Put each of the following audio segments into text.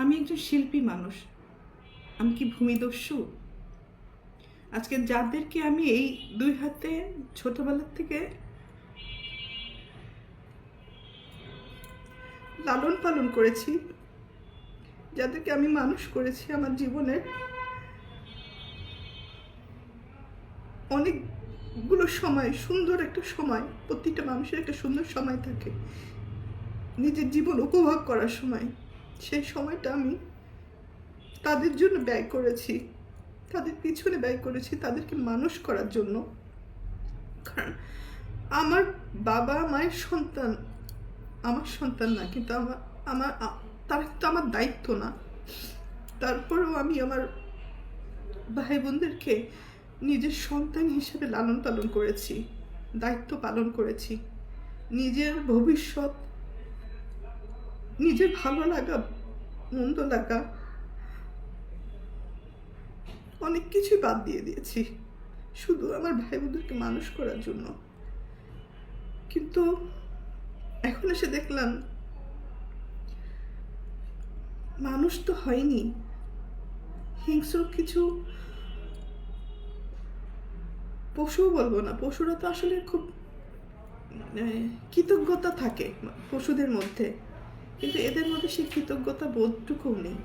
আমি একজন শিল্পী মানুষ। আমি কি ভূমিদস্যু? আজকে যাদেরকে আমি এই দুই হাতে ছোটবেলার থেকে লালন পালন করেছি, যাদেরকে আমি মানুষ করেছি আমার জীবনের অনেকগুলো সময়, সুন্দর একটা সময় প্রতিটা মানুষের একটা সুন্দর সময় থাকে। নিজের জীবন উপভোগ করার সময়। সেই সময়টা আমি তাদের জন্য ব্যয় করেছি। তাদের পিছনে ব্যয় করেছি, তাদেরকে মানুষ করার জন্য। কারণ আমার বাবা মায়ের সন্তান, আমার সন্তান না, কিন্তু আমার আমার তারা কিন্তু আমার দায়িত্ব না। তারপরেও আমি আমার ভাই বোনদেরকে নিজের সন্তান হিসেবে লালন পালন করেছি, দায়িত্ব পালন করেছি। নিজের ভবিষ্যৎ নিজের ভালো লাগা মন্দ লাগা অনেক কিছুই বাদ দিয়ে দিয়েছি। শুধু আমার ভাই বোনদেরকে মানুষ করার জন্য। কিন্তু এখন এসে দেখলাম মানুষ তো হয়নি। হিংস্র কিছু পশুও বলব না। পশুরা তো আসলে খুব আহ, কৃতজ্ঞতা থাকে পশুদের মধ্যে। কিন্তু এদের মধ্যে সেই কৃতজ্ঞতা বোধটুকুও নেই।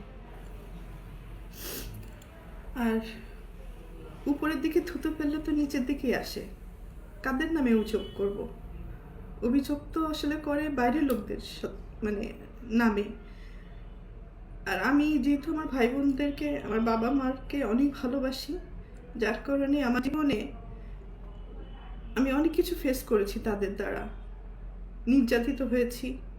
আর উপরের দিকে থুতো ফেললে তো নিচের দিকেই আসে। কাদের নামে অভিযোগ করব? অভিযোগ তো আসলে করে বাইরের লোকদের মানে নামে। আর আমি যেহেতু আমার ভাই বোনদেরকে আমার বাবা মাকে অনেক ভালোবাসি, যার কারণে আমার জীবনে আমি অনেক কিছু ফেস করেছি তাদের দ্বারা। নির্যাতিত হয়েছি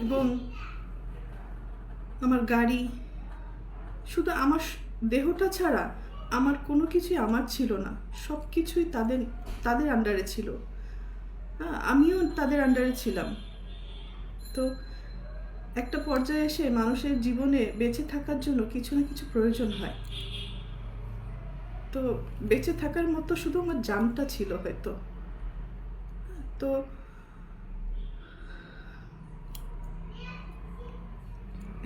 এবং আমার গাড়ি, শুধু আমার দেহটা ছাড়া আমার কোনো কিছুই আমার ছিল না। সব কিছুই তাদের তাদের আন্ডারে ছিল। হ্যাঁ আমিও তাদের আন্ডারে ছিলাম। তো একটা পর্যায়ে এসে মানুষের জীবনে বেঁচে থাকার জন্য কিছু না কিছু প্রয়োজন হয়। তো বেঁচে থাকার মতো শুধু আমার জানটা ছিল হয়তো। তো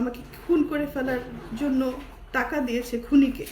আমাকে খুন করে ফেলার জন্য টাকা দিয়েছে খুনিকে।